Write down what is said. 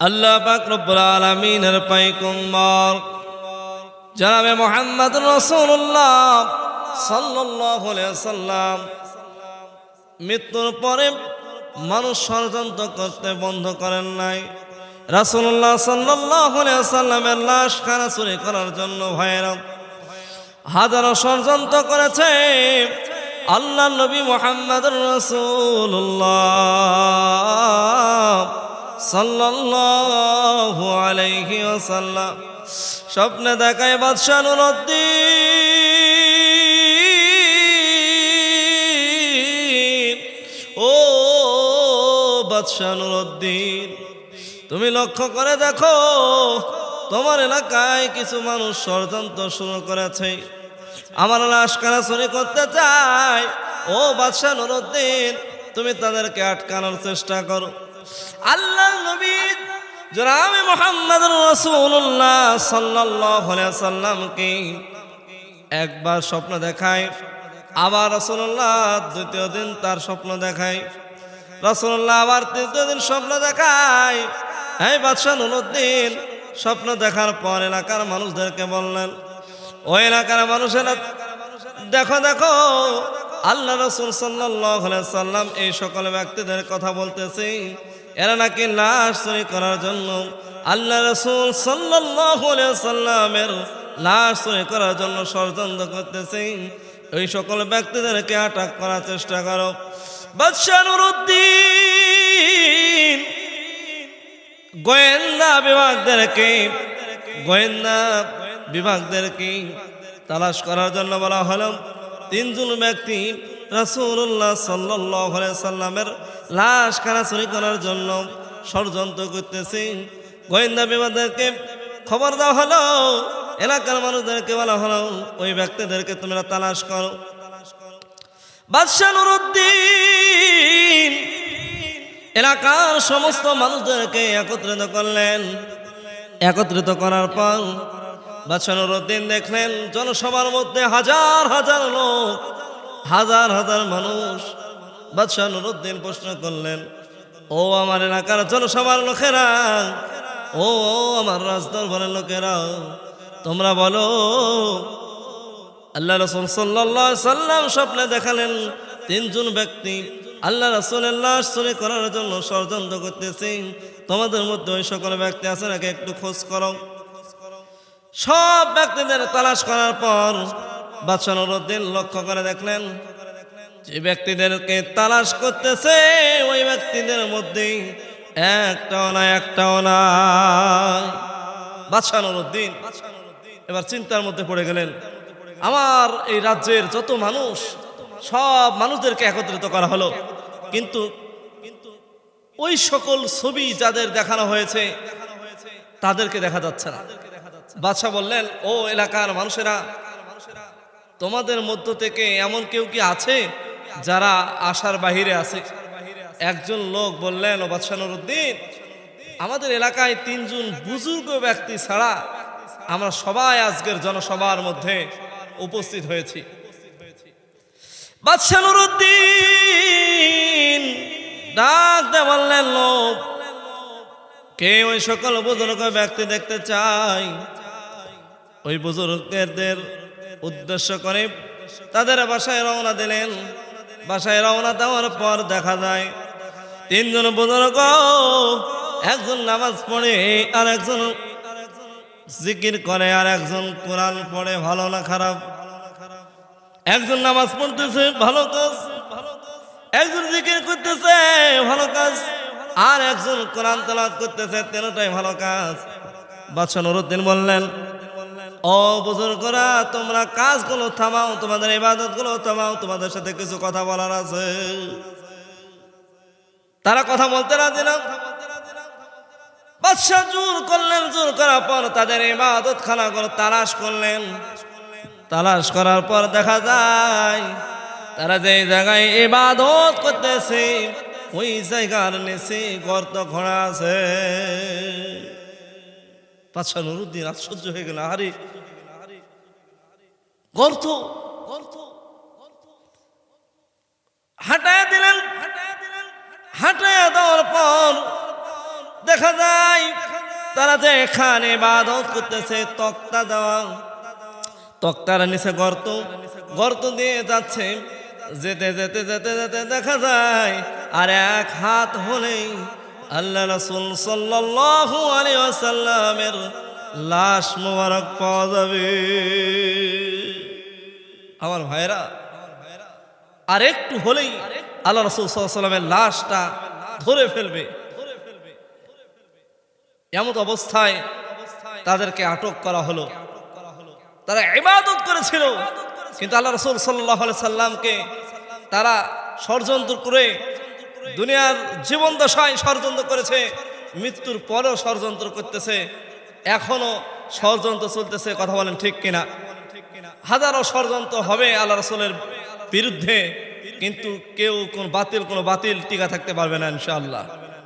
আল্লাহ পাক আলামিনের পাইকুম্বর জনাবে মোহাম্মদ রসুল্লাহ সাল্লাম মৃত্যুর পরে মানুষ ষড়যন্ত্র করতে বন্ধ করেন নাই। আলাইহি সাল্লামের লাশ খানা চুরি করার জন্য ভাইরা হাজারো ষড়যন্ত্র করেছে। আল্লাহ নবী মোহাম্মদ রসুল্লাহ সাল্লাল্লাহু আলাইহি ওয়াসাল্লাম স্বপ্নে দেখায় বাদশাহ নুরুদ্দিন। ও বাদশাহ নুরুদ্দিন, তুমি লক্ষ্য করে দেখো, তোমার এলাকায় কিছু মানুষ ষড়যন্ত্র শুরু করেছে। আমার লাশ কানা চুরি করতে চায়? ও বাদশাহ নুরুদ্দিন, তুমি তাদেরকে আটকানোর চেষ্টা করো। আল্লাহ নবী জনাবে মোহাম্মদ রসুল্লাহ আলাইহি সাল্লামকে একবার স্বপ্ন দেখায়, আবার রসুল্লাহ দ্বিতীয় দিন তার স্বপ্ন দেখায় রসুল্লাহ আবার তৃতীয় দিন স্বপ্ন দেখায়। এই বাদশাহ নুরুদ্দিন স্বপ্ন দেখার পর এলাকার মানুষদেরকে বললেন ওই এলাকার মানুষেরা, দেখো দেখো আল্লাহ রসুল সাল্লাম এই সকল ব্যক্তিদের কথা বলতেছে, এরা নাকি লাশ চুরি করার জন্য আল্লাহ রসুল সাল্লামের লাশ চুরি করার জন্য ষড়যন্ত্র করতেছে। ওই সকল ব্যক্তিদেরকে আটক করার চেষ্টা করো। বাদশানুরুদ্দিন গোয়েন্দা বিভাগদেরকে গোয়েন্দা বিভাগদেরকে তালাশ করার জন্য বলা হলো। তিনজন ব্যক্তি রাসূলুল্লাহ সাল্লাল্লাহু আলাইহি সাল্লামের লাশ খানা চুরি করার জন্য ষড়যন্ত্র করতেছে। গোয়েন্দা বিভাগদেরকে খবর দেওয়া হলো, এলাকার মানুষদেরকে বলা হলো, ওই ব্যক্তিদেরকে তোমরা তালাশ করো। বাদশাহ এলাকার সমস্ত মানুষদেরকে একত্রিত করলেন। একত্রিত করার পর বাদশাহ নুরুদ্দিন দেখলেন জনসভার মধ্যে হাজার হাজার লোক, হাজার হাজার মানুষ বাদশাহ নুরুদ্দিন প্রশ্ন করলেন, ও আমার এলাকার জনসভার লোকেরা, ও আমার রাজদরবারের লোকেরা, তোমরা বলো, আল্লাহ রসুল সাল্লাহ সাল্লাম স্বপ্নে দেখালেন তিনজন ব্যক্তি আল্লাহ রসুলের লাশ করার জন্য ষড়যন্ত্র করতেছে। তোমাদের মধ্যে ওই সকল ব্যক্তি আছে নাকি একটু খোঁজ করো? সব ব্যক্তিদের তালাশ করার পর বাদশাহ নুরুদ্দিন লক্ষ্য করে দেখলেন, যে ব্যক্তিদেরকে তালাশ করতেছে, ওই ব্যক্তিদের মধ্যে একটাও না একটাও না। বাদশাহ নুরুদ্দিন এবার চিন্তার মধ্যে পড়ে গেলেন, আমার এই রাজ্যের যত মানুষ, সব মানুষদেরকে একত্রিত করা হলো। কিন্তু ওই সকল ছবি যাদের দেখানো হয়েছে, তাদেরকে দেখা যাচ্ছে না। বাদশাহ বললেন, ও এলাকার মানুষেরা, তোমাদের মধ্য থেকে এমন কেউ কি আছে যারা আশার বাহিরে আছে? একজন লোক বললেন, ও বাদশাহ নুরুদ্দিন, আমাদের এলাকায় তিনজন বুজুর্গ ব্যক্তি ছাড়া আমরা সবাই আজকের জনসভার মধ্যে উপস্থিত হয়েছি। বাদশাহ নুরুদ্দিন ডাক বললেন, লোক, কে ওই সকল বুজুর্গ ব্যক্তি দেখতে চাই ওই বুজুর্গদের উদ্দেশ্য করে তাদের বাসায় রওনা দিলেন। বাসায় রওনা দেওয়ার পর দেখা যায়, তিনজন বুজুর্গ একজন নামাজ পড়ে আর একজন জিকির করে আর একজন কোরআন পড়ে, ভালো না খারাপ? একজন নামাজ পড়তেছে, ভালো কাজ? একজন জিকির করতেছে, ভালো কাজ? আর একজন কোরআন তালাত করতেছে, তেরোটাই ভালো কাজ। বাদশাহ নুরুদ্দিন বললেন ও বুজুর্গরা, তোমরা কাজগুলো থামাও, তোমাদের ইবাদতগুলো থামাও, তোমাদের সাথে কিছু কথা বলার আছে। তারা কথা বলতে রাজি না। বাদশাহ জোর করলেন, জোর করার পর তাদের ইবাদত খানা করে তালাশ করলেন। তালাশ করার পর দেখা যায়, তারা যে জায়গায় ইবাদত করতেছে, ওই জায়গার নিচে গর্ত ঘোড়া আছে। বাদশাহ নুরুদ্দিন আশ্চর্য হয়ে গেল আরে গর্ত। হাঁটায় দিলেন, হাঁটায় দেওয়ার পর দেখা যায় তারা যে এখানে ইবাদত করতেছে, তক্তা দেওয়া। তক্তার নিচে গর্ত। গর্ত দিয়ে যাচ্ছে। যেতে যেতে যেতে যেতে দেখা যায় আর এক হাত হলেই আল্লাহ রসুল সাল্লাল্লাহু আলাইহি ওয়াসাল্লামের লাশ মোবারক পাওয়া যাবে। আমার ভাইরা আর একটু হলেই আল্লাহ রসুল সাল্লামের লাশটা ধরে ফেলবে। এমন অবস্থায় তাদেরকে আটক করা হলো। তারা ইবাদত করেছিল। কিন্তু আল্লাহ রসুল সাল্লাহ সাল্লামকে তারা ষড়যন্ত্র করে দুনিয়ার জীবন দশায় ষড়যন্ত্র করেছে, মৃত্যুর পরেও ষড়যন্ত্র করতেছে। এখনও ষড়যন্ত্র চলতেছে, কথা বলেন ঠিক কিনা? হাজারো ষড়যন্ত্র হবে আল্লাহ রসুলের বিরুদ্ধে, কিন্তু কেউ কোন বাতিল, কোনো বাতিল টিকা থাকতে পারবে না ইনশাআল্লাহ।